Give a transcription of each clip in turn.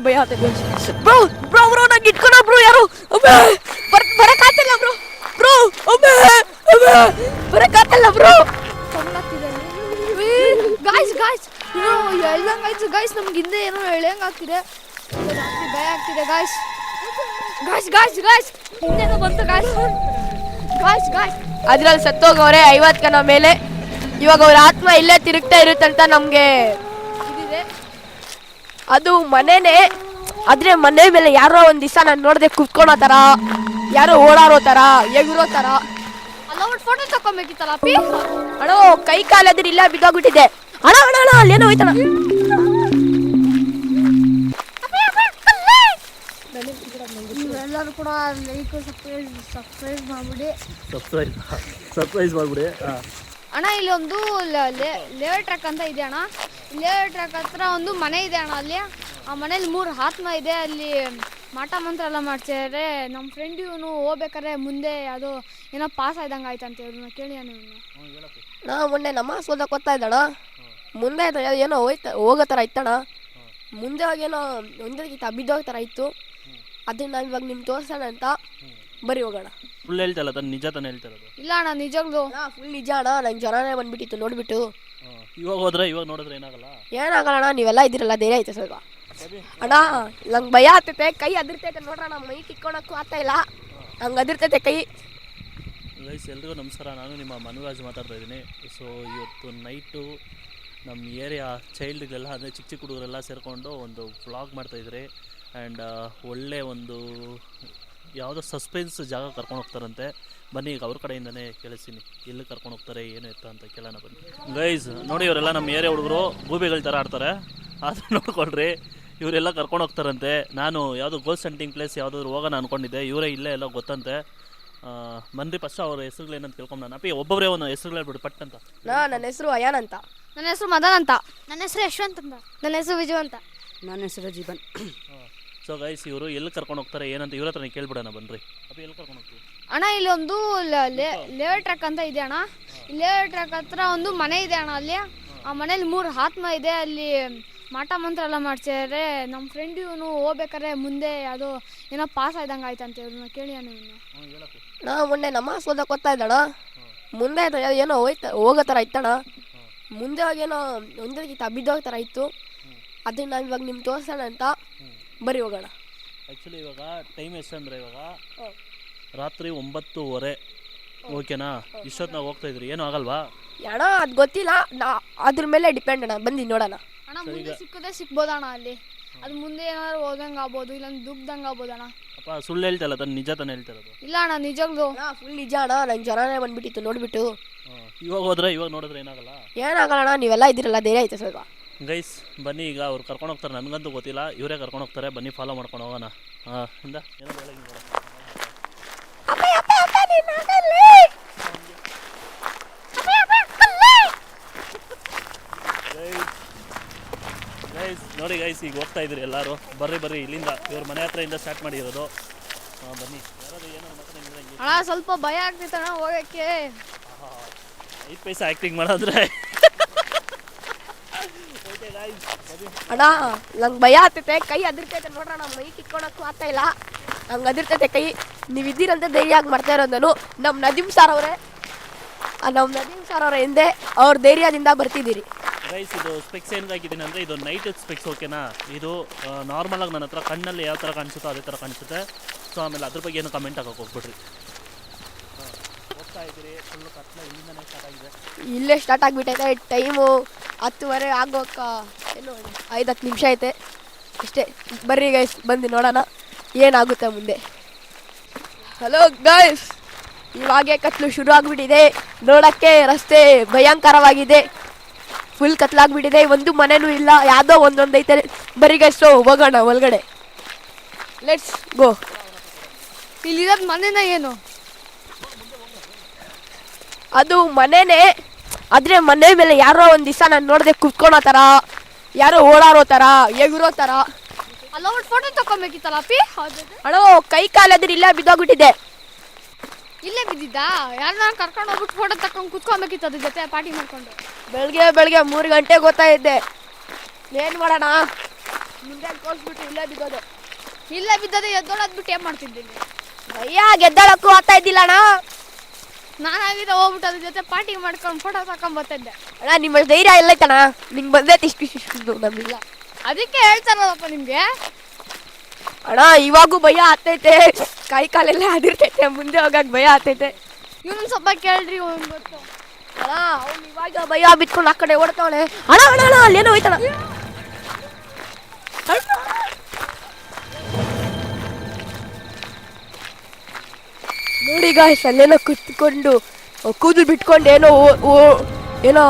ಭಯ bro bro bro ನಂಗೆ ಇಟ್ಕೊಳ bro ಯಾರು? ಅಮ್ಮೆ ಬರ್ ಬ್ರೋ. ಬ್ರೋ ಅಮ್ಮೆ ಅಮ್ಮೆ ಬರಕ್ಕಾಗ್ತಿಲ್ಲ ಬ್ರೋ. ಗಾಯ್ಸ್ ಗಾಯ್ಸ್ ಏನೋ ಎಳ್ದಂಗ್ ಆಯ್ತು ಗಾಯ್ಸ್ ನಮ್ಗೆ ಹಿಂದೆ ಏನೋ ಎಳ್ದಂಗ್ ಆಗ್ತಿದೆ ಭಯ ಆಗ್ತಿದೆ ಗಾಯ್ಸ್ ಗಾಯ್ಸ್ ಗಾಯ್ಸ್ ಗಾಯ್ಸ್ ಹಿಂದೆನೋ ಬಂತು ಗಾಯ್ಸ್ ಗಾಯ್ಸ್ ಗಾಯ್ಸ್ ಅದ್ರಲ್ಲಿ ಸತ್ತೋಗವ್ರೆ ಐವತ್ತು ಕನ ಮೇಲೆ. ಇವಾಗ ಅವ್ರ ಆತ್ಮ ಇಲ್ಲೇ ತಿರುಗ್ತಾ ಇರುತ್ತಂತ ನಮಗೆ ಅದು ಮನೆನೇ ಆದ್ರೆ ಮನೆ ಮೇಲೆ ಯಾರೋ ಒಂದ್ ದಿವಸ ನಾನು ನೋಡಿದೆ ಕುತ್ಕೊಳೋ ತರ ಯಾರೋ ಓಡಾಡೋ ತರ ಎಗಿರೋ ಅಲ್ಲ ಒಂದು ಫೋಟೋ ತಕೊಂಬೇಕಿತ್ತಲ್ಲ ಪಿ ಅಣ್ಣ ಕೈ ಕಾಲಾದ್ರೆ ಇಲ್ಲ ಬಿದ್ದೋಗ್ಬಿಟ್ಟಿದೆ ಅಣ್ಣ ಅಣ್ಣ ಅಣ್ಣ ಅಲ್ಲೇನೋ ಹೋಯ್ತಣ ಎಲ್ಲರೂ ಕೂಡ ಲೈಕ್ ಸಬ್ಸ್ಕ್ರೈಬ್ ಸಬ್ಸ್ಕ್ರೈಬ್ ಮಾಡ್ಬಿಡಿ. ಸರ್ಪ್ರೈಸ್ ಸರ್ಪ್ರೈಸ್ ಮಾಡಿಬಿಡಿ ಹಾಂ. ಅಣ್ಣ, ಇಲ್ಲಿ ಒಂದು ಲೇವರ್ ಟ್ರಕ್ ಅಂತ ಇದೆ ಅಣ್ಣ. ಲೇವರ್ ಟ್ರಕ್ ಹತ್ರ ಒಂದು ಮನೆ ಇದೆ ಅಣ್ಣ ಅಲ್ಲಿ. ಆ ಮನೇಲಿ ಮೂರು ಆತ್ಮ ಇದೆ. ಅಲ್ಲಿ ಮಾಟ ಮಂತ್ರ ಎಲ್ಲ ಮಾಡ್ತಿದ್ದಾರೆ ನಮ್ಮ ಫ್ರೆಂಡ್ ಇವನು ಹೋಗ್ಬೇಕಾದ್ರೆ ಮುಂದೆ ಅದು ಏನೋ ಪಾಸ್ ಆಯ್ದಂಗೆ ಆಯ್ತಂತೆ ಇವ್ರನ್ನ ಕೇಳಿ ಅಣ್ಣ ನಾ ಮೊನ್ನೆ ನಮ್ಮ ಸೋದ ಓದ್ತಾ ಇದ್ದಣ ಮುಂದೆ ಆಯ್ತು ಏನೋ ಹೋಯ್ತ ಹೋಗೋ ಥರ ಇತ್ತಣ ಮುಂದೆ ಹೋಗೇನೋ ಒಂದೇ ಬಿದ್ದೋಗೋ ಥರ ಇತ್ತು. ಅದನ್ನ ನಾನು ಇವಾಗ ನಿಮ್ಗೆ ತೋರಿಸೋಣ ಅಂತ. ಬರೀ ಹೋಗೋಣ. ಫುಲ್ ಹೇಳ್ತಲ್ಲ ತಾನು ನಿಜ ತಾನೇ ಹೇಳ್ತಾ ಇರೋದು. ಇಲ್ಲ ಅಣ್ಣ ನಿಜವಾಗ್ಲು ಫುಲ್ ನಿಜ ಅಣ್ಣ ನಂಗೆ ಜ್ವರನೇ ಬಂದ್ಬಿಟ್ಟಿತ್ತು ನೋಡ್ಬಿಟ್ಟು. ಇವಾಗ ಹೋದ್ರೆ ಇವಾಗ ನೋಡಿದ್ರೆ ಏನಾಗಲ್ಲ? ಏನಾಗಲ್ಲ ಅಣ್ಣ ನೀವೆಲ್ಲ ಇದ್ದೀರಲ್ಲ ಧೈರ್ಯ ಐತೆ ಸ್ವಲ್ಪ. ಅಣ್ಣ ನಂಗೆ ಭಯ ಆಗ್ತೈತೆ ಕೈ ಅದಿರ್ತೈತೆ ನೋಡ್ರಣ್ಣ ಮೈ ಕಿತ್ಕೊಳಕ್ಕೂ ಆಗ್ತಾ ಇಲ್ಲ. ಹಂಗೆ ಅದಿರ್ತೈತೆ ಕೈ. ಗೈಸ್ ಎಲ್ರಿಗೂ ನಮಸ್ಕಾರ ನಾನು ನಿಮ್ಮ ಮನುರಾಜ್ ಮಾತಾಡ್ತಾ ಇದ್ದೀನಿ. ಸೊ ಇವತ್ತು ನೈಟು ನಮ್ಮ ಏರಿಯಾ ಚೈಲ್ಡ್ಗೆಲ್ಲ ಅಂದರೆ ಚಿಕ್ಕ ಚಿಕ್ಕ ಹುಡುಗರೆಲ್ಲ ಸೇರಿಕೊಂಡು ಒಂದು ವ್ಲಾಗ್ ಮಾಡ್ತಾಯಿದ್ರಿ ಆ್ಯಂಡ್ ಒಳ್ಳೆ ಒಂದು ಯಾವುದೋ ಸಸ್ಪೆನ್ಸ್ ಜಾಗ ಕರ್ಕೊಂಡು ಹೋಗ್ತಾರಂತೆ. ಬನ್ನಿ ಈಗ ಅವ್ರ ಕಡೆಯಿಂದನೇ ಕೇಳಿಸ್ತೀನಿ. ಎಲ್ಲಿ ಕರ್ಕೊಂಡು ಹೋಗ್ತಾರೆ ಏನು ಎತ್ತ ಅಂತ ಕೇಳೋಣ ಬನ್ನಿ. ಗೈಸ್ ನೋಡಿ ಇವರೆಲ್ಲ ನಮ್ಮ ಏರಿಯಾ ಹುಡುಗರು ಗೂಬೆಗಳ ಥರ ಆಡ್ತಾರೆ. ಆದರೆ ನೋಡ್ಕೊಳ್ರಿ ಇವರೆಲ್ಲ ಕರ್ಕೊಂಡು ಹೋಗ್ತಾರಂತೆ. ನಾನು ಯಾವುದೋ ಗೋಲ್ ಸೆಂಟಿಂಗ್ ಪ್ಲೇಸ್ ಯಾವುದಾದ್ರು ಹೋಗೋಣ ಅನ್ಕೊಂಡಿದ್ದೆ. ಇವರೇ ಇಲ್ಲೇ ಎಲ್ಲ ಗೊತ್ತಂತೆ. ಬನ್ರಿ ಫಸ್ಟ್ ಅವ್ರ ಹೆಸರುಗಳೇನಂತ ಕೇಳ್ಕೊಂಡು ನಾನು ಅಪ್ಪಿ ಒಬ್ಬೊಬ್ಬರೇ ಒಂದು ಹೆಸರುಗಳು ಹೇಳ್ಬಿಡು ಪಟ್ ಅಂತ. ನಾ ನನ್ನ ಹೆಸರು ಅಯಾನ್ ಅಂತ. ನನ್ನ ಹೆಸರು ಮದನ್ ಅಂತ. ನನ್ನ ಹೆಸರು ಯಶವಂತ್ ಅಂತ. ನನ್ನ ಹೆಸರು ವಿಜಯ್ ಅಂತ. ನನ್ನ ಹೆಸರು ಜೀವನ್ ಸೊ ಗೈಸ್ ಇವರು ಎಲ್ಲಿ ಕರ್ಕೊಂಡು ಹೋಗ್ತಾರೆ ಏನಂತ ಇವ್ರ ಹತ್ರ ಕೇಳ್ಬಿಡೋಣ ಬನ್ರಿ. ಅದು ಎಲ್ಲಿ ಕರ್ಕೊಂಡು ಹೋಗ್ತೀವಿ ಅಣ್ಣ ಇಲ್ಲಿ ಒಂದು ಲೇವರ್ ಟ್ರಕ್ ಅಂತ ಇದೆ ಅಣ್ಣ. ಲೇವರ್ ಟ್ರಕ್ ಹತ್ರ ಒಂದು ಮನೆ ಇದೆ ಅಣ್ಣ ಅಲ್ಲಿ. ಆ ಮನೇಲಿ ಮೂರು ಆತ್ಮ ಇದೆ. ಅಲ್ಲಿ ಮಾಟ ಮಂತ್ರ ಎಲ್ಲ ಮಾಡ್ಸಿದ್ರೆ. ನಮ್ಮ ಫ್ರೆಂಡ್ ಇವನು ಹೋಗ್ಬೇಕಾದ್ರೆ ಮುಂದೆ ಅದು ಏನೋ ಪಾಸ್ ಆಯ್ದಂಗೆ ಆಯ್ತಂತೆ ಇವ್ರನ್ನ ಕೇಳಿ ಅಣ್ಣ ನಾ ಮೊನ್ನೆ ನಮ್ಮ ಓದಕ್ಕೆ ಗೊತ್ತಾ ಇದ್ದಣ ಮುಂದೆ ಏನೋ ಹೋಯ್ತ ಹೋಗೋ ಥರ ಇತ್ತಣ ಮುಂದೆ ಹೋಗೇನೋ ಒಂದಕ್ಕಿಂತ ಬಿದ್ದೋಗೋ ಥರ ಇತ್ತು. ಅದನ್ನ ನಾವು ಇವಾಗ ನಿಮ್ಗೆ ತೋರಿಸೋಣ ಅಂತ. ಬರೀ ಹೋಗೋಣ. ಆ್ಯಕ್ಚುಲಿ ಇವಾಗ ಟೈಮ್ ಎಷ್ಟಂದ್ರೆ ಇವಾಗ ರಾತ್ರಿ ಒಂಬತ್ತುವರೆ. ಓಕೆನಾ ಇಷ್ಟೊತ್ತು ನಾವು ಹೋಗ್ತಾ ಇದ್ರಿ. ಏನೂ ಆಗಲ್ವಾ? ಅಣ್ಣ ಅದು ಗೊತ್ತಿಲ್ಲ. ನಾ ಅದ್ರ ಮೇಲೆ ಡಿಪೆಂಡ್ ಅಣ್ಣ. ಬಂದು ನೋಡೋಣ. ಅಣ್ಣ ಮುಂದೆ ಸಿಕ್ಕದೆ ಸಿಕ್ಬೋದಣ್ಣ ಅಲ್ಲಿ. ಅದು ಮುಂದೆ ಏನಾದ್ರು ಹೋದಂಗೆ ಆಗ್ಬೋದು ಇಲ್ಲ ದುಗ್ದಂಗೆ ಆಗ್ಬೋದು ಅಣ್ಣ. ಅಪ್ಪ ಸುಳ್ಳು ಹೇಳ್ತಲ್ಲ ತಾನು ನಿಜ ತಾನೇ ಹೇಳ್ತಾ ಇರೋದು? ಇಲ್ಲ ಅಣ್ಣ ನಿಜವಾಗ್ಲು ಫುಲ್ ನಿಜ ಅಣ್ಣ. ನಂಗೆ ಜ್ವರನೇ ಬಂದ್ಬಿಟ್ಟಿತ್ತು ನೋಡ್ಬಿಟ್ಟು. ಇವಾಗ ಹೋದ್ರೆ ಇವಾಗ ನೋಡಿದ್ರೆ ಏನಾಗಲ್ಲ? ಏನಾಗಲ್ಲ ಅಣ್ಣ ನೀವೆಲ್ಲ ಇದ್ದೀರಲ್ಲ ಧೈರ್ಯ ಐತೆ ಸ್ವಲ್ಪ. ಗೈಸ್ ಬನ್ನಿ ಈಗ ಅವ್ರು ಕರ್ಕೊಂಡು ಹೋಗ್ತಾರೆ. ನನಗಂತೂ ಗೊತ್ತಿಲ್ಲ. ಇವರೇ ಕರ್ಕೊಂಡು ಹೋಗ್ತಾರೆ. ಬನ್ನಿ ಫಾಲೋ ಮಾಡ್ಕೊಂಡು ಹೋಗೋಣ. ಹಾಂ ಇಂದ? ಏನೋ ಗೈಸ್ ನೋಡಿ ಗೈಸ್ ಈಗ ಹೋಗ್ತಾ ಇದ್ರಿ ಎಲ್ಲರೂ. ಬರ್ರಿ ಬರ್ರಿ ಇಲ್ಲಿಂದ. ಇವ್ರ ಮನೆ ಹತ್ರದಿಂದ ಸ್ಟಾರ್ಟ್ ಮಾಡಿರೋದು. ಹಾಂ ಬನ್ನಿ. ಯಾರಾದ್ರು ಏನೋ ಸ್ವಲ್ಪ ಭಯ ಆಗ್ತಿತ್ತಣ್ಣ ಹೋಗಕ್ಕೆ. ಐದು ಪೈಸೆ ಆ್ಯಕ್ಟಿಂಗ್ ಮಾಡಿದ್ರೆ ಓಕೆ ಗೈಸ್ ಬನ್ನಿ ಅಣ್ಣ, ನಂಗೆ ಭಯ ಆಗ್ತೈತೆ. ಕೈ ಅದಿರ್ತೈತೆ ನೋಡ್ರಣ ಮೈ ಕಿತ್ಕೊಳಕ್ಕೂ ಆಗ್ತಾ ಇಲ್ಲ. ನಂಗೆ ಅದಿರ್ತೈತೆ ಕೈ. ನೀವು ಇದ್ದೀರಂತ ಧೈರ್ಯ ಆಗಿ ಮಾಡ್ತಾ ಇರೋದು ನಾನು. ನಮ್ಮ ನದೀಮ್ ಸರ್ ಅವರೇ. ನಮ್ಮ ನದೀಮ್ ಸರ್ ಅವರ ಹಿಂದೆ ಅವ್ರ ಧೈರ್ಯದಿಂದ ಬರ್ತಿದ್ದೀರಿ. ಗೈಸ್ ಇದು ಸ್ಪೆಕ್ಸ್ ಏನಕ್ಕೆ ಹಾಕಿದ್ದೀನಿ ಅಂದರೆ, ಇದು ನೈಟ್ ಸ್ಪೆಕ್ಸ್ ಓಕೆನಾ ಇದು ನಾರ್ಮಲಾಗಿ ನನ್ನ ಹತ್ರ ಕಣ್ಣಲ್ಲಿ ಯಾವ ಥರ ಕಾಣಿಸುತ್ತೋ ಅದೇ ಥರ ಕಾಣಿಸುತ್ತೆ. ಸೊ ಆಮೇಲೆ ಅದ್ರ ಬಗ್ಗೆ ಏನು ಕಮೆಂಟ್ ಹಾಕೋಕೆ ಹೋಗ್ಬಿಡ್ರಿ. ಹೋಗ್ತಾ ಇದ್ದೀರಿ. ಫುಲ್ಲು ಕತ್ಲ ಇಲ್ಲಿಂದನೇ ಸ್ಟಾರ್ಟ್ ಆಗಿದೆ. ಇಲ್ಲೇ ಸ್ಟಾರ್ಟ್ ಆಗಿಬಿಟ್ಟೈತೆ. ಟೈಮು ಹತ್ತುವರೆ ಆಗೋಕ ಏನು ಐದು ಹತ್ತು ನಿಮಿಷ ಐತೆ. ಇಷ್ಟೇ ಬರ್ರಿ ಗೈಸ್ ಬಂದು ನೋಡೋಣ. ಏನಾಗುತ್ತೆ ಮುಂದೆ. ಹಲೋ ಗೈಸ್ ಇವಾಗೆ ಕತ್ಲು ಶುರು ಆಗಿಬಿಟ್ಟಿದೆ. ನೋಡೋಕ್ಕೆ ರಸ್ತೆ ಭಯಂಕರವಾಗಿದೆ. ಫುಲ್ ಕತ್ಲಾಗ್ಬಿಟ್ಟಿದೆ ಒಂದು ಮನೆನೂ ಇಲ್ಲ. ಯಾವುದೋ ಒಂದೊಂದು ಐತೆ. ಬರೀ ಗೈಸ್ ಹೋಗೋಣ ಒಳಗಡೆ. ಲೆಟ್ಸ್ ಗೋ ಇಲ್ಲಿರೋದು ಮನೆನ ಏನು? ಅದು ಮನೆನೇ ಆದರೆ ಮನೆ ಮೇಲೆ ಯಾರೋ ಒಂದ್ ದಿವಸ ನಾನು ನೋಡ್ದೆ ಕುತ್ಕೊಳೋ ಥರ ಯಾರೋ ಓಡಾಡೋ ಥರ ಹೇಗಿರೋ ಥರ ಅಲ್ಲ ಒಂದು ಫೋಟೋ ತಗೊಬೇಕಿತ್ತಲ್ಲ ಪಿ ಹೌದು ಅಣ್ಣ ಕೈ ಕಾಲದ್ರ ಇಲ್ಲೇ ಬಿದ್ದೋಗ್ಬಿಟ್ಟಿದೆ ಇಲ್ಲೇ ಬಿದ್ದಿದ್ದಾ? ಯಾರನ್ನ ಕರ್ಕೊಂಡು ಹೋಗ್ಬಿಟ್ಟು ಫೋಟೋ ತಕೊಂಡು ಕುತ್ಕೊಬೇಕಿತ್ತು ಅದ್ರ ಜೊತೆ ಪಾರ್ಟಿ ಮಾಡ್ಕೊಂಡು. ಬೆಳಗ್ಗೆ ಬೆಳಗ್ಗೆ ಮೂರು ಗಂಟೆಗೆ ಗೊತ್ತಾಯಿದ್ದೆ ಏನು ಮಾಡೋಣ? ಮುಂದೆ ತೋರಿಸ್ಬಿಟ್ಟು ಇಲ್ಲೇ ಬಿದ್ದೋದೆ. ಇಲ್ಲೇ ಬಿದ್ದದೆ ಎದ್ದೋಳದ್ ಬಿಟ್ಟು ಏನ್ ಮಾಡ್ತಿದ್ದೀನಿ ಅಯ್ಯ ಗೆದ್ದಾಳಕ್ಕೂ ಆಗ್ತಾ ಇದ್ದಿಲ್ಲ ಅಣ್ಣ ನಾನಾಗಿದ್ರೆ ಹೋಗ್ಬಿಟ್ಟು ಅದ್ರ ಜೊತೆ ಪಾರ್ಟಿ ಮಾಡ್ಕೊಂಡು ಫೋಟೋ ತಕೊಂಡ್ ಬರ್ತಿದ್ದೆ ಅಣ್ಣ ನಿಮ್ಮ ಧೈರ್ಯ ಎಲ್ಲೈತಣ್ಣ ನಿಂಗೆ ಬಂದೈತೆ ಇಷ್ಟು ಇಷ್ಟು ನಮ್ಮಿಲ್ಲ ಅದಕ್ಕೆ ಹೇಳ್ತಾರಲ್ಲಪ್ಪ ನಿಮ್ಗೆ. ಅಣ್ಣ ಇವಾಗೂ ಭಯ ಆಗ್ತೈತೆ. ಕೈ ಕಾಲೆಲ್ಲ ಅದಿರ್ತೈತೆ. ಮುಂದೆ ಹೋಗಕ್ ಭಯ ಆತೈತೆ ಇವನು ಸ್ವಲ್ಪ ಕೇಳ್ರಿ ಅವ್ನ್ ಗೊತ್ತು. ಅಣ್ಣ ಅವ್ನು ಇವಾಗ ಭಯ ಬಿಟ್ಕೊಂಡು ಆ ಕಡೆ ಓಡ್ತಾವಳೆ. ಅಣ್ಣ ಅಣ್ಣ ಅಣ್ಣ ಅಲ್ಲೇನೋ ಹೋಯ್ತಣ ನೋಡಿ ಗಾಯ್ಸ್ ಅಲ್ಲೇನೋ ಕುತ್ಕೊಂಡು ಕೂದಲು ಬಿಟ್ಕೊಂಡು ಏನೋ ಓ- ಏನೋ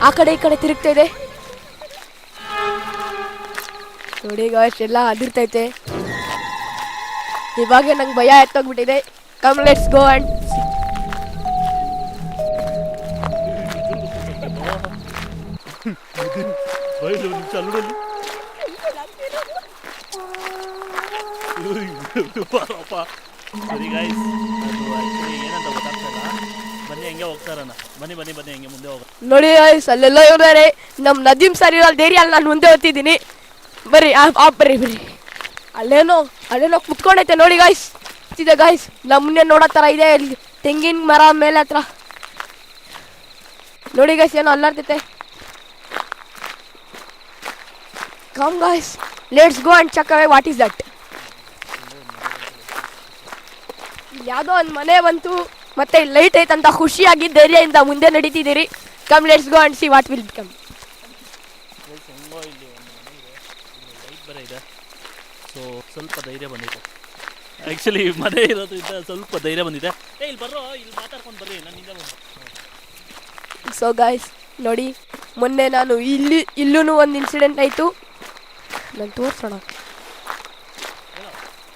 ಆ ಕಡೆ ಈ ಕಡೆ ತಿರುಗ್ತಾ ಇದೆ. ನೋಡಿ ಗಾಯ್ಸ್ ಎಲ್ಲ ಅದಿರ್ತೈತೆ ಇವಾಗ ನಂಗೆ ಭಯ ಎತ್ತೋಗ್ಬಿಟ್ಟಿದೆ. ಕಮ್ ಲೆಟ್ಸ್ ಗೋ ಅಂಡ್ ಬಾರಪ್ಪ ಸರಿ ಗಾಯ್ಸ್ ಏನಂತ ಗೊತ್ತಾಗ್ತಾ ಇಲ್ಲ. ಬನ್ನಿ ಹಂಗೆ ಹೋಗ್ತಾರಣ್ಣ ಬನ್ನಿ ಬನ್ನಿ ಬನ್ನಿ ಹಂಗೆ ಮುಂದೆ ಹೋಗ ನೋಡಿ guys, ಅಲ್ಲೆಲ್ಲ ಇವ್ರೆ ನಮ್ಮ ನದೀಮ್ ಸರ್ ಇರೋ ಧೈರ್ಯ ಅಲ್ಲಿ ನಾನು ಮುಂದೆ ಓದ್ತಿದ್ದೀನಿ ಬರ್ರಿ ಆ ಆ ಬರ್ರಿ ಬರ್ರಿ. ಅಲ್ಲೇನೋ ಅಲ್ಲೇನೋ ಕುತ್ಕೊಂಡೈತೆ ನೋಡಿ ಗಾಯ್ಸ್ ಇದೆ ಗಾಯ್ಸ್ ನಮ್ಮನ್ನೇ ನೋಡೋ ಥರ ಇದೆ ಇಲ್ಲಿ ತೆಂಗಿನ ಮರ ಮೇಲೆ ಹತ್ರ. ನೋಡಿ ಗಾಯ್ಸ್ ಏನೋ ಅಲ್ಲಾಡ್ತೈತೆ. Come guys let's go and check away what is that ಯಾವುದೋ ಒಂದು ಮನೆ ಬಂತು ಮತ್ತೆ ಲೈಟ್ ಐತಂತ ಖುಷಿಯಾಗಿ ಧೈರ್ಯದಿಂದ ಮುಂದೆ ನಡೀತಿದ್ದೀರಿ. Come let's go and see what will become guys ಹೆಂಗೋ ಇಲ್ಲಿ ಒಂದು ಮನೆ ಇದೆ ಇಲ್ಲಿ ಲೈಟ್ ಬೇರೆ ಇದೆ ಸೊ ಸ್ವಲ್ಪ ಧೈರ್ಯ ಬಂದಿದೆ. ಆ್ಯಕ್ಚುಲಿ ಮನೆ ಇರೋದ್ರಿಂದ ಸ್ವಲ್ಪ ಧೈರ್ಯ ಬಂದಿದೆ. ಏ ಇಲ್ಲಿ ಬರ್ರೋ ಇಲ್ಲಿ ಮಾತಾಡ್ಕೊಂಡು ಬರ್ರಿ ನಾನು ಹಿಂದೆ ಬಂದು. ಸೊ ಗಾಯ್ಸ್ ನೋಡಿ ಮೊನ್ನೆ ನಾನು ಇಲ್ಲಿ ಇಲ್ಲೂ ಒಂದು ಇನ್ಸಿಡೆಂಟ್ ಆಯಿತು. ನಾನು ತೋರಿಸೋಣ.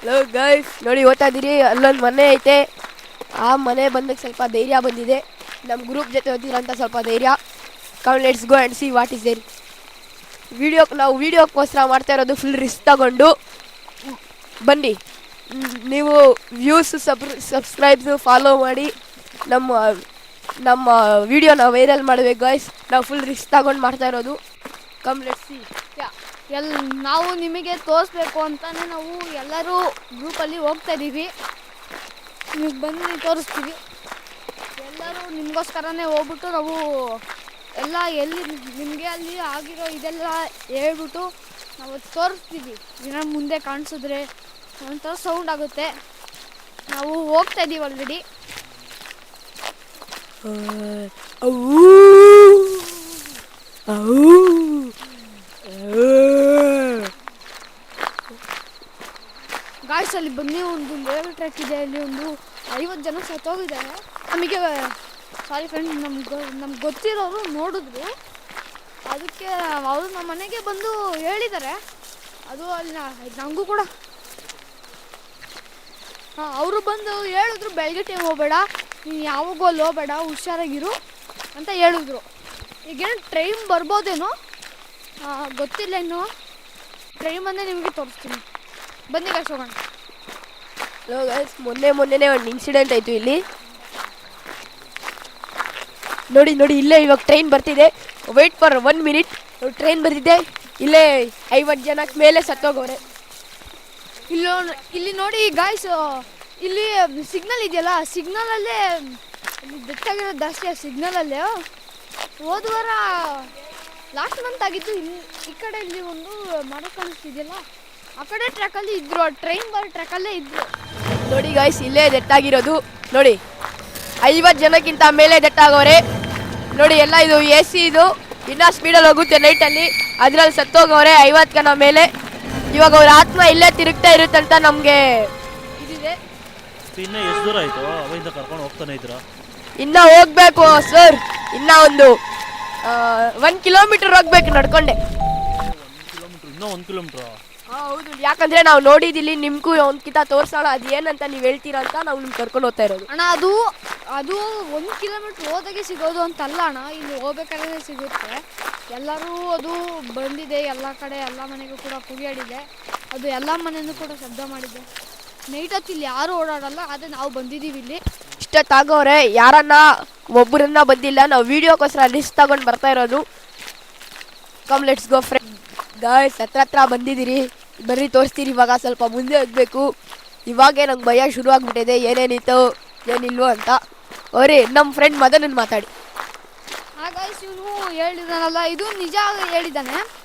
ಹಲೋ ಗಾಯ್ಸ್ ನೋಡಿ ಓದ್ತಾ ಇದ್ದೀರಿ ಅಲ್ಲೊಂದು ಮನೆ ಐತೆ. ಆ ಮನೆ ಬಂದಕ್ಕೆ ಸ್ವಲ್ಪ ಧೈರ್ಯ ಬಂದಿದೆ. ನಮ್ಮ ಗ್ರೂಪ್ ಜೊತೆ ಓದಿರೋಂಥ ಸ್ವಲ್ಪ ಧೈರ್ಯ. Come let's go and see what is there video ನಾವು ವಿಡಿಯೋಕ್ಕೋಸ್ಕರ ಮಾಡ್ತಾ ಇರೋದು ಫುಲ್ ರಿಸ್ಕ್ ತಗೊಂಡು. ಬನ್ನಿ. ನೀವು ವ್ಯೂಸ್ ಸಬ್ ಸಬ್ಸ್ಕ್ರೈಬ್ಸು ಫಾಲೋ ಮಾಡಿ. ನಮ್ಮ ನಮ್ಮ ವಿಡಿಯೋನ ವೈರಲ್ ಮಾಡಬೇಕು ಗಾಯ್ಸ್ ನಾವು ಫುಲ್ ರಿಸ್ಕ್ ತಗೊಂಡು ಮಾಡ್ತಾ ಇರೋದು. ಕಮ್ ಲೆಟ್ಸ್ ಸಿ ಎಲ್, ನಾವು ನಿಮಗೆ ತೋರಿಸ್ಬೇಕು ಅಂತಲೇ ನಾವು ಎಲ್ಲರೂ ಗ್ರೂಪಲ್ಲಿ ಹೋಗ್ತಾ ಇದ್ದೀವಿ ನಿಮಗೆ ಬಂದು ತೋರಿಸ್ತೀವಿ. ಎಲ್ಲರೂ ನಿಮಗೋಸ್ಕರನೇ ಹೋಗ್ಬಿಟ್ಟು ನಾವು ಎಲ್ಲ ಎಲ್ಲಿ ನಿಮಗೆ ಅಲ್ಲಿ ಆಗಿರೋ ಇದೆಲ್ಲ ಹೇಳ್ಬಿಟ್ಟು ನಾವು ತೋರಿಸ್ತೀವಿ. ದಿನ ಮುಂದೆ ಕಾಣಿಸಿದ್ರೆ ಒಂಥರ ಸೌಂಡ್ ಆಗುತ್ತೆ. ನಾವು ಹೋಗ್ತಾ ಇದ್ದೀವಿ ಆಲ್ರೆಡಿ ಅವು ಅವು ಅಲ್ಲಿ ಬನ್ನಿ, ಒಂದು ಲೇವ್ ಟ್ರ್ಯಾಕ್ ಇದೆ, ಅಲ್ಲಿ ಒಂದು ಐವತ್ತು ಜನ ಸತ್ತೋಗಿದ್ದಾರೆ. ನಮಗೆ ಸಾರಿ ಫ್ರೆಂಡ್ ನಮ್ಗೆ ನಮ್ಗೆ ಗೊತ್ತಿರೋರು ನೋಡಿದ್ರು. ಅದಕ್ಕೆ ಅವರು ನಮ್ಮ ಮನೆಗೆ ಬಂದು ಹೇಳಿದ್ದಾರೆ. ಅದು ಅಲ್ಲಿ ನನಗೂ ಕೂಡ. ಹಾಂ, ಅವರು ಬಂದು ಹೇಳಿದ್ರು, ಬೆಳಗ್ಗೆ ಟೈಮ್ ಹೋಗಬೇಡ, ನೀನು ಯಾವಾಗೂ ಅಲ್ಲಿ ಹೋಗಬೇಡ, ಹುಷಾರಾಗಿರು ಅಂತ ಹೇಳಿದ್ರು. ಈಗೇನು ಟ್ರೈನ್ ಬರ್ಬೋದೇನೋ? ಗೊತ್ತಿಲ್ಲ ಇನ್ನು. ಟ್ರೈನ್ ಬಂದೇ ನಿಮಗೆ ತೋರಿಸ್ತೀನಿ. ಬನ್ನಿ ಹೋಗೋಣ. ಹಲೋ ಗೈಸ್ ಮೊನ್ನೆ ಮೊನ್ನೆನೇ ಒಂದು ಇನ್ಸಿಡೆಂಟ್ ಆಯಿತು ಇಲ್ಲಿ. ನೋಡಿ ನೋಡಿ, ಇಲ್ಲೇ ಇವಾಗ ಟ್ರೈನ್ ಬರ್ತಿದೆ. Wait for one minute train ಬರ್ತಿದೆ. ಇಲ್ಲೇ ಐವತ್ತು ಜನಕ್ಕೆ ಮೇಲೆ ಸತ್ತೋಗವ್ರೆ. ಇಲ್ಲಿ ಇಲ್ಲಿ ನೋಡಿ ಗಾಯ್ಸ್ ಇಲ್ಲಿ ಸಿಗ್ನಲ್ ಇದೆಯಲ್ಲ ಸಿಗ್ನಲಲ್ಲೇ ಆಗಿರೋದು ಜಾಸ್ತಿ ಆ ಸಿಗ್ನಲಲ್ಲೇ ಹೋದ ವಾರ ಲಾಸ್ಟ್ ಮಂತ್ ಆಗಿದ್ದು ಇಲ್ಲಿ ಈ ಕಡೆ ಇಲ್ಲಿ ಒಂದು ಮರ ಕಾಣಿಸ್ತಿದೆಯಲ್ಲ? ಆ ಕಡೆ ಟ್ರ್ಯಾಕಲ್ಲಿ ಇದ್ರು ಟ್ರೈನ್ ಬರೋ ಟ್ರ್ಯಾಕಲ್ಲೇ ಇದ್ರು. ನೋಡಿ ಗಾಯ್ಸ್ ಇಲ್ಲೇ ದೆಟ್ಟಾಗಿರೋದು. ನೋಡಿ ಐವತ್ತು ಜನಕ್ಕಿಂತ ಮೇಲೆ ದೆಟ್ಟಾಗೋರೆ. ನೋಡಿ ಎಲ್ಲ ಇದು ಎ ಸಿ ಇದು. ಇನ್ನೂ ಸ್ಪೀಡಲ್ಲಿ ಹೋಗುತ್ತೆ ನೈಟಲ್ಲಿ ಅದ್ರಲ್ಲಿ ಸತ್ತೋಗವ್ರೆ ಐವತ್ತು ಜನ ಮೇಲೆ. ಇವಾಗ ಅವ್ರ ಆತ್ಮ ಇಲ್ಲೇ ತಿರುಗ್ತಾ ಇರುತ್ತಂತ ನಮಗೆ ಇದಿದೆ. ಇನ್ನ ಎಷ್ಟು ದೂರ ಆಯಿತು? ಅವಾಗಿಂದ ಕರ್ಕೊಂಡು ಹೋಗ್ತಾನೆ ಇದ್ರ ಇನ್ನ ಹೋಗ್ಬೇಕು ಸರ್ ಇನ್ನ ಒಂದು ಒನ್ ಕಿಲೋಮೀಟರ್ ಹೋಗ್ಬೇಕು ನಡ್ಕೊಂಡೆ. ಒಂದು ಕಿಲೋಮೀಟ್ರ್ ಇನ್ನೂ ಒಂದು ಕಿಲೋಮೀಟ್ರ್ ಹೌದು ಯಾಕಂದ್ರೆ ನಾವು ನೋಡಿದಿಲ್ಲಿ ನಿಮ್ಗೂ ಒಂದ್ಕಿತ ತೋರ್ಸೋಣ ಅದು ಏನಂತ ನೀವು ಹೇಳ್ತೀರಾ ಅಂತ ನಾವು ನಿಮ್ಗೆ ಕರ್ಕೊಂಡು ಹೋಗ್ತಾ ಇರೋದು. ಅಣ್ಣ ಅದು ಅದು ಒಂದು ಕಿಲೋಮೀಟ್ರ್ ಹೋದಾಗೆ ಸಿಗೋದು ಅಂತಲ್ಲ ಅಣ್ಣ ಇಲ್ಲಿ ಹೋಗ್ಬೇಕಾದ್ರೆ ಸಿಗುತ್ತೆ. ಎಲ್ಲರೂ ಅದು ಬಂದಿದೆ ಎಲ್ಲ ಕಡೆ ಎಲ್ಲ ಮನೆಗೂ ಕೂಡ ಕುಗಿಯಾಡಿದೆ ಅದು ಎಲ್ಲ ಮನೆಯೂ ಕೂಡ ಶಬ್ದ ಮಾಡಿದೆ. ನೈಟ್ ಹೊತ್ತು ಇಲ್ಲಿ ಯಾರು ಓಡಾಡಲ್ಲ ಆದರೆ ನಾವು ಬಂದಿದ್ದೀವಿ ಇಲ್ಲಿ. ಇಷ್ಟೊತ್ತಾಗವ್ರೆ ಯಾರನ್ನ ಒಬ್ಬರನ್ನ ಬಂದಿಲ್ಲ ನಾವು ವಿಡಿಯೋಕ್ಕೋಸ್ಕರ ಲಿಸ್ಟ್ ತಗೊಂಡು ಬರ್ತಾ ಇರೋದು. Come let's go friend guys ಹತ್ರ ಹತ್ರ ಬಂದಿದ್ದೀರಿ. ಬರ್ರಿ ತೋರಿಸ್ತೀರಿ ಇವಾಗ ಸ್ವಲ್ಪ ಮುಂದೆ ಹೋಗ್ಬೇಕು. ಇವಾಗೇ ನಂಗೆ ಭಯ ಶುರು ಆಗ್ಬಿಟ್ಟಿದೆ ಏನೇನಿತ್ತು ಏನಿಲ್ವೋ ಅಂತ. ಅವ್ರಿ ನಮ್ಮ ಫ್ರೆಂಡ್ ಮದನನ್ನು ಮಾತಾಡಿ. ಹಾಗಾಗಿ ಇವನು ಹೇಳಿದಾನಲ್ಲ, ಇದು ನಿಜ ಹೇಳಿದ್ದಾನೆ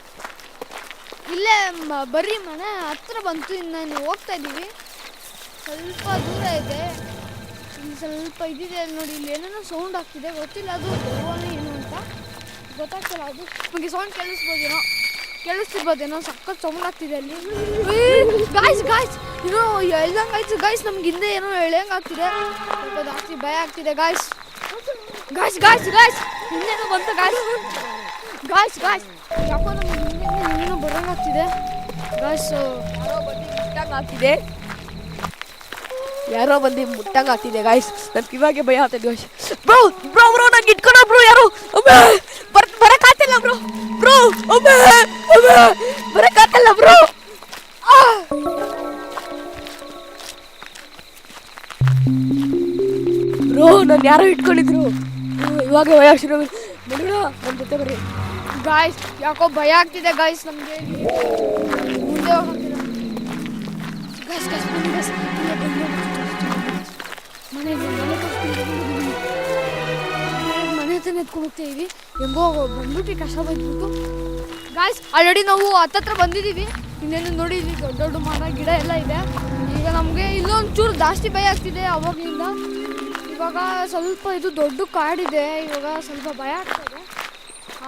ಇಲ್ಲೇ ಮ- ಬರ್ರಿ ಮನೆ ಹತ್ರ ಬಂತು, ಇನ್ನು ಹೋಗ್ತಾ ಇದ್ದೀವಿ. ಸ್ವಲ್ಪ ದೂರ ಇದೆ. ಇಲ್ಲಿ ಸ್ವಲ್ಪ ಇದಿದೆ ನೋಡಿ, ಇಲ್ಲಿ ಏನೇನೋ ಸೌಂಡ್ ಆಗ್ತಿದೆ, ಗೊತ್ತಿಲ್ಲ, ಅದು ಏನು ಅಂತ. ಗೊತ್ತಾಗ್ತಿಲ್ಲ ಅದು. ನಿಮಗೆ ಸೌಂಡ್ ಕೇಳಿಸ್ಬೋದೇನೋ. ಕೇಳಿಸ್ತಿರ್ಬೋದೇನೋ ಸಖತ್ ಸೌಂಡ್ ಆಗ್ತಿದೆ ಅಲ್ಲಿ. ಗಾಯ್ಸ್ ಗಾಯ್ಸ್ ಏನೋ ಎಳ್ದಂಗೆ ಆಯ್ತು ಗಾಯ್ಸ್ ನಮ್ಗೆ ಹಿಂದೆ ಏನೋ ಎಳ್ದಂಗೆ ಆಗ್ತಿದೆ. ಸ್ವಲ್ಪ ಜಾಸ್ತಿ ಭಯ ಆಗ್ತಿದೆ ಗಾಯ್ಸ್ ಗಾಯ್ಸ್ ಗಾಯ್ಸ್ ಗಾಯ್ಸ್ ಹಿಂದೆನೋ ಬಂತು ಗಾಯ್ಸ್ ಗಾಯ್ಸ್ ಗಾಯ್ಸ್ ಯಾಕೋ ನಮ್ಗೆ ಹಿಂದೆ ಹಿಂದೇನೋ ಬರೋಂಗೆ ಆಗ್ತಿದೆ. ಗಾಯ್ಸ್ ಯಾರೋ ಬಂದು ಮುಟ್ಟಂಗ್ ಆಗ್ತಿದೆ. ಯಾರೋ ಬಂದು ಮುಟ್ಟಂಗ್ ಆಗ್ತಿದೆ ಗಾಯ್ಸ್ ನನ್ಗೆ ಇವಾಗೆ ಭಯ ಆಗ್ತದೆ ಗಾಯ್ಸ್ ಬ್ರೋ ಬ್ರೋ ಬ್ರೋ ನಂಗೆ ಇಟ್ಕೊಳ ಬ್ರೋ ಯಾರು? ಒಮ್ಮೆ ಬರ್ ಬ್ರೋ. ಬ್ರೋ, ಒಮ್ಮೆ ಒಮ್ಮೆ. ಬರಕ್ಕಾಗ್ತಿಲ್ಲ ಬ್ರೋ. ಬ್ರೋ, ನಾನು ಯಾರೋ ಇಟ್ಕೊಂಡಿದ್ರು. ಇವಾಗ ಭಯ ಶುರು ನೋಡ್ರ ನಮ್ಮ ಜೊತೆ ಬರ್ರಿ. ಗಾಯ್ಸ್ ಯಾಕೋ ಭಯ ಆಗ್ತಿದೆ ಗಾಯ್ಸ್ ನಮಗೆ. ಮುಂದೆ ಮನೆ ಮನೆ. ಮನೆ ಹತ್ರ ಎತ್ಕೊಂಡು ಹೋಗ್ತೀವಿ ಹೆಂಗೋ ಬಂದ್ಬಿಟ್ಟು ಕಷ್ಟ ಬಂದ್ಬಿಟ್ಟು ಗಾಯ್ಸ್ ಆಲ್ರೆಡಿ ನಾವು ಹತ್ತತ್ರ ಬಂದಿದ್ದೀವಿ. ಇನ್ನೇನು ನೋಡಿ, ಇಲ್ಲಿ ದೊಡ್ಡ ದೊಡ್ಡ ಮರ, ಗಿಡ ಎಲ್ಲ ಇದೆ. ಈಗ ನಮಗೆ ಇಲ್ಲೊಂದು ಚೂರು ಜಾಸ್ತಿ ಭಯ ಆಗ್ತಿದೆ ಅವಾಗಿಂದ ಇವಾಗ ಸ್ವಲ್ಪ ಇದು ದೊಡ್ಡ ಕಾಡಿದೆ. ಇವಾಗ ಸ್ವಲ್ಪ ಭಯ ಆಗ್ತದೆ.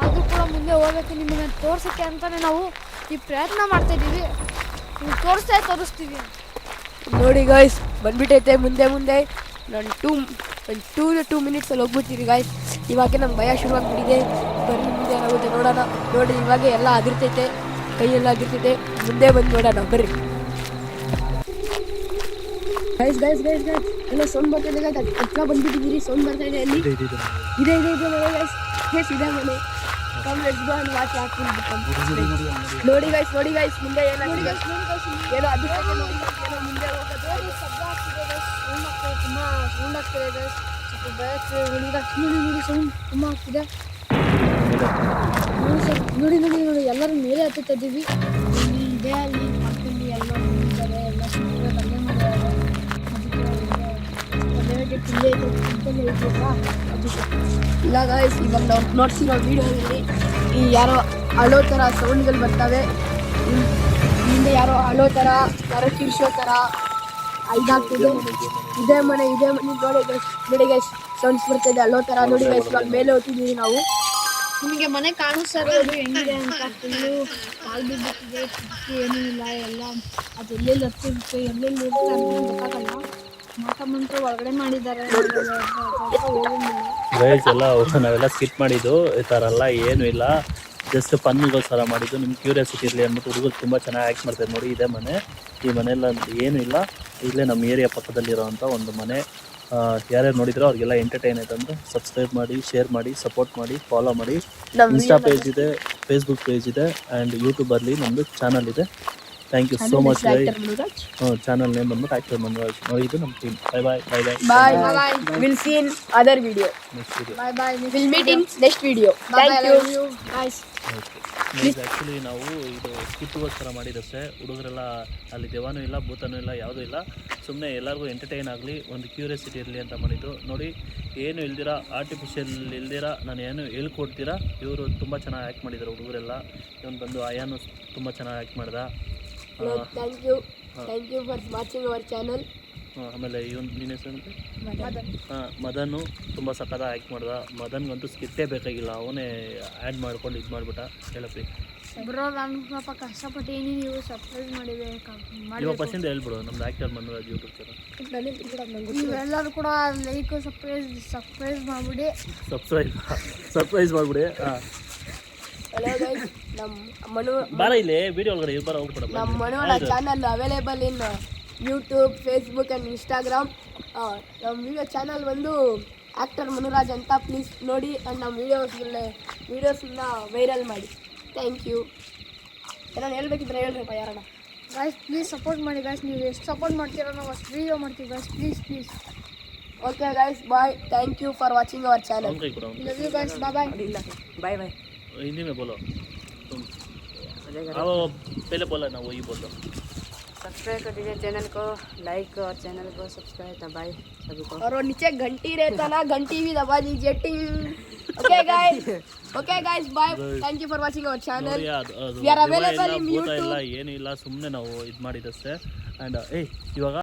ಆದರೂ ಕೂಡ ಮುಂದೆ ಹೋಗಬೇಕು ನಿಮ್ಮನ್ನು ತೋರ್ಸೋಕ್ಕೆ ಅಂತಲೇ ನಾವು ಈ ಪ್ರಯತ್ನ ಮಾಡ್ತಾ ಇದ್ದೀವಿ. ನೀವು ತೋರಿಸ್ತಾ ತೋರಿಸ್ತೀವಿ ನೋಡಿ ಗಾಯ್ಸ್ ಬಂದ್ಬಿಟ್ಟೈತೆ. ಮುಂದೆ ಮುಂದೆ. ನಾನು ಟೂ ಟೂ ಟೂ ಮಿನಿಟ್ಸಲ್ಲಿ ಹೋಗ್ಬಿಡ್ತೀರಿ ಗಾಯ್ಸ್ ಇವಾಗ ನಮ್ಮ ಭಯ ಶುರುವಾಗ್ಬಿಟ್ಟಿದೆ. ಬರೀ ಮುಂದೆ ಏನಾಗುತ್ತೆ ನೋಡೋಣ. ನೋಡಿ ಇವಾಗ ಎಲ್ಲ ಅದಿರ್ತೈತೆ. ಕೈಯೆಲ್ಲ ಅದಿರ್ತೈತೆ. ಮುಂದೆ ಬಂದು ನೋಡೋಣ ಬರ್ರಿ. ಗೈಸ್ ಗೈಸ್ ಗೈಸ್ ಗೈಸ್ ಎಲ್ಲ ಸೌಂಡ್ ಬರ್ತಾ ಇದೆ ಗೈಸ್ ಹತ್ರ ಬಂದ್ಬಿಟ್ಟಿದ್ದೀರಿ ಸೌಂಡ್ ಬರ್ತಾ ಇದೆ ಅಲ್ಲಿ. ಇದೆ ಇದೆ ಇದೆ. ಮನೆ ಗೈಸ್ ಗೈಸ್ ಇದೆ ಮನೆ come let's go and watch ನೋಡಿ ಗೈಸ್ ನೋಡಿ ಗೈಸ್ ಮುಂದೆ ಏನಾಗಿದೆ? ಏನೋ ಅದು ನೋಡಿ. ಏನೋ ಮುಂದೆ ಹೋಗೋದು. ಶಬ್ದ ಆಗ್ತಿದೆ ಗೈಸ್ sound ಆಗ್ತಿದೆ ತುಂಬ ಸೌಂಡ್ ಆಗ್ತಿದೆ guys. ನೋಡಿ. ನೋಡಿ ಸೌಂಡ್ ತುಂಬ ಆಗ್ತಿದೆ ನೋಡಿ ನೋಡಿ ನೋಡಿ ಎಲ್ಲರೂ ಮೇಲೆ ಹತ್ತುತ್ತಾ ಇದ್ದೀವಿ ಇಲ್ಲಿ ಇದೆ ಅಲ್ಲಿ ಪಕ್ಕದಲ್ಲಿ ಎಲ್ಲ ಎಲ್ಲ ಸುಮ್ಮನೆ ಬಂದೆ ಮಾಡಿದ್ದಾರೆ ಅದಕ್ಕೆ ಕಿಲ್ಲೆ ಕಿಲ್ಲೆ ಇಲ್ಲ ಗಾಯ್ಸ್ ಇವಾಗ ನಾವು ನೋಡ್ಸಿರೋ ವಿಡಿಯೋದಲ್ಲಿ ಈ ಯಾರೋ ಅಳೋ ಥರ ಸೌಂಡ್ಗಳು ಬರ್ತವೆ ಹಿಂದೆ ಯಾರೋ ಅಳೋ ಥರ ಯಾರೋ ಕಿರ್ಸೋ ಥರ ಇದಾಗ್ತಿದೆ ಇದೇ. ಮನೆ ಇದೆ ಮನೆ. ನೋಡಿ ಗೈಸ್ ನೋಡಿ ಗೈಸ್ ಸೌಂಡ್ಸ್ ಬರ್ತಿದೆ ಅಲ್ಲೋ ಥರ ನೋಡಿ ಗೈಸ್ ಇವಾಗ ಮೇಲೆ ಹೋಗ್ತಿದ್ದೀವಿ ನಾವು. ನಿಮಗೆ ಮನೆ ಕಾಣಿಸ್ತಾ ಇರೋದು ಹೆಂಗಿದೆ ಅಂತ ಫುಲ್ಲು ಕಾಲು ಬಿದ್ದಿದೆ ಕಿಟಕಿ ಏನೂ ಇಲ್ಲ ಎಲ್ಲ ಅದು ಎಲ್ಲೆಲ್ಲಿ ಹತ್ತಿರುತ್ತೆ ಎಲ್ಲೆಲ್ಲಿ ಇರುತ್ತೆ ಅಂತ ಗೊತ್ತಾಗಲ್ಲ. ಮಂತ್ರ ಒಳಗಡೆ ಮಾಡಿದ್ದಾರೆ. ಗೈಸ್ ಎಲ್ಲ ನಾವೆಲ್ಲ ಸ್ಕಿಪ್ ಮಾಡಿದ್ದು. ಈ ಥರ ಎಲ್ಲ ಏನೂ ಇಲ್ಲ. ಜಸ್ಟ್ ಫನ್ಗೋಸ್ಕರ ಮಾಡಿದ್ದು. ನಿಮ್ಗೆ ಕ್ಯೂರಿಯಾಸಿಟಿ ಇರಲಿ ಅಂದ್ಬಿಟ್ಟು ಹುಡುಗರು ತುಂಬ ಚೆನ್ನಾಗಿ ಆ್ಯಕ್ಟ್ ಮಾಡ್ತಾರೆ ನೋಡಿ ಇದೇ ಮನೆ. ಈ ಮನೆಯಲ್ಲ ಏನೂ ಇಲ್ಲ. ಇಲ್ಲೇ ನಮ್ಮ ಏರಿಯಾ ಪಕ್ಕದಲ್ಲಿರೋವಂಥ ಒಂದು ಮನೆ. ಯಾರ್ಯಾರು ನೋಡಿದ್ರೋ ಅವ್ರಿಗೆಲ್ಲ ಎಂಟರ್ಟೈನ್ ಆಯ್ತು ಅಂದ್ರೆ ಸಬ್ಸ್ಕ್ರೈಬ್ ಮಾಡಿ ಶೇರ್ ಮಾಡಿ ಸಪೋರ್ಟ್ ಮಾಡಿ ಫಾಲೋ ಮಾಡಿ. ನಮ್ಮ ಇನ್ಸ್ಟಾ ಪೇಜ್ ಇದೆ ಫೇಸ್ಬುಕ್ ಪೇಜ್ ಇದೆ ಆ್ಯಂಡ್ ಯೂಟ್ಯೂಬಲ್ಲಿ ನಮ್ಮದು ಚಾನಲ್ ಇದೆ. Thank you so much guy channel name ಬಂದ್ಬಿಟ್ಟು ಆಯ್ತು ಮನ್ರಾಜ್ ನೋಡಿ ಇದು ನಮ್ಮ team bye bye bye bye bye will seen other video next video bye bye will meet in next video bye thank you you guys actually ನಾವು ಇದು ಸ್ಕಿಪ್ಗೋಸ್ಕರ ಮಾಡಿದಷ್ಟೇ. ಹುಡುಗರೆಲ್ಲ ಅಲ್ಲಿ ದೆವಾನೂ ಇಲ್ಲ ಭೂತನೂ ಇಲ್ಲ ಯಾವುದೂ ಇಲ್ಲ. ಸುಮ್ಮನೆ ಎಲ್ಲರಿಗೂ ಎಂಟರ್ಟೈನ್ ಆಗಲಿ ಒಂದು ಕ್ಯೂರಿಯಾಸಿಟಿ ಇರಲಿ ಅಂತ ಮಾಡಿದ್ದು. ನೋಡಿ ಏನು ಇಲ್ದಿರ ಆರ್ಟಿಫಿಷಿಯಲ್ ಇಲ್ದಿರ ನಾನು ಏನು ಹೇಳ್ಕೊಡ್ತೀರಾ? ಇವರು ತುಂಬ ಚೆನ್ನಾಗಿ ಆ್ಯಕ್ಟ್ ಮಾಡಿದ್ದಾರೆ ಹುಡುಗರೆಲ್ಲ. ಇವನು ಬಂದು ಆಯಾನು ತುಂಬ ಚೆನ್ನಾಗಿ ಆ್ಯಕ್ಟ್ ಮಾಡ್ದ. Thank you thank you for watching our channel ಆಮೇಲೆ ಇವನು ನಿನ್ನ ಹೆಸರು ಹಾಂ ಮದನು ತುಂಬ ಸಕ್ಕದ ಆ್ಯಕ್ಟ್ ಮಾಡ್ದ. ಮದನ್ಗಂತೂ ಸ್ಕಿಟ್ಟೇ ಬೇಕಾಗಿಲ್ಲ. ಅವನೇ ಆ್ಯಡ್ ಮಾಡ್ಕೊಂಡು ಇದು ಮಾಡಿಬಿಟ್ಟ. ಹೇಳಪ್ಪಿ ಬ್ರೋ ನಾನು ಸ್ವಲ್ಪ ಕಷ್ಟಪಟ್ಟೀನಿ ನೀವು ಸರ್ಪ್ರೈಸ್ ಮಾಡಿದೆ ಇವಾಗ ಫಸ್ಟಿಂದ ಹೇಳ್ಬಿಡು ನಮ್ದು ಆ್ಯಕ್ಟರ್ ಮನೋರಾಜ್ ಯೂಟ್ಯೂಬ್ ಚಾನಲ್ ನೀವೆಲ್ಲರೂ ಕೂಡ ಲೈಕ್ ಸರ್ಪ್ರೈಸ್ ಸರ್ಪ್ರೈಸ್ ಮಾಡಿಬಿಡಿ. ಸಬ್ಸ್ಕ್ರೈಬ್ ಸರ್ಪ್ರೈಸ್ ಮಾಡಿಬಿಡಿ. ಹಾಂ. ನಮ್ಮ ಮನು ಬಾರ ಇಲ್ಲಿ ವಿಡಿಯೋ ಒಳಗಡೆ ಇಬ್ಬರ ಬರ ಹೋಗ್ಬಿಡ ನಮ್ಮ ಮನೋಳ channel available in YouTube Facebook and Instagram ನಮ್ಮ ವಿಡಿಯೋ ಚಾನಲ್ ಬಂದು ಆ್ಯಕ್ಟರ್ ಮನುರಾಜ್ ಅಂತ ಪ್ಲೀಸ್ ನೋಡಿ ಆ್ಯಂಡ್ ನಮ್ಮ ವೀಡಿಯೋಸ್ ವೀಡಿಯೋಸನ್ನ ವೈರಲ್ ಮಾಡಿ ಥ್ಯಾಂಕ್ ಯು ಏನಾರು ಹೇಳ್ಬೇಕಿದ್ರೆ ಹೇಳ್ರಪ್ಪ ಯಾರಣ್ಣ ಗಾಯ್ಸ್ ಪ್ಲೀಸ್ ಸಪೋರ್ಟ್ ಮಾಡಿ ಗಾಯ್ಸ್ ನೀವು ಎಷ್ಟು ಸಪೋರ್ಟ್ ಮಾಡ್ತೀರೋ ನಾವು ಅಷ್ಟು ವೀಡಿಯೋ ಮಾಡ್ತೀವಿ guys please please okay guys bye thank you for watching our channel ಅವ್ನ ಕೈ ಕೊಡು ಅವ್ನ್ love you guys bye bye ಇಲ್ಲ ಬಾಯ್ ಬಾಯ್ ಕೈ. ಹಿಂದಿ ಮೇ ಬೋಲೋ ತುಮ್ आओ पहले बोला ना वही बोल दो सब्सक्राइब कर दीजिए चैनल को लाइक और चैनल को सब्सक्राइब दबाए सभी को और वो नीचे घंटी रहता ना घंटी भी दबा दीजिए टिंग okay guys okay guys bye thank you for watching our channel ನೋಡಿ ಅದು ಅದು We are ದೆವ್ವ available ಇಲ್ಲ, in ಭೂತ YouTube. ಇಲ್ಲ ಏನಿಲ್ಲ ಸುಮ್ಮನೆ ನಾವು ಇದು ಮಾಡಿದಷ್ಟೇ ಆ್ಯಂಡ್ ಏಯ್ ಇವಾಗ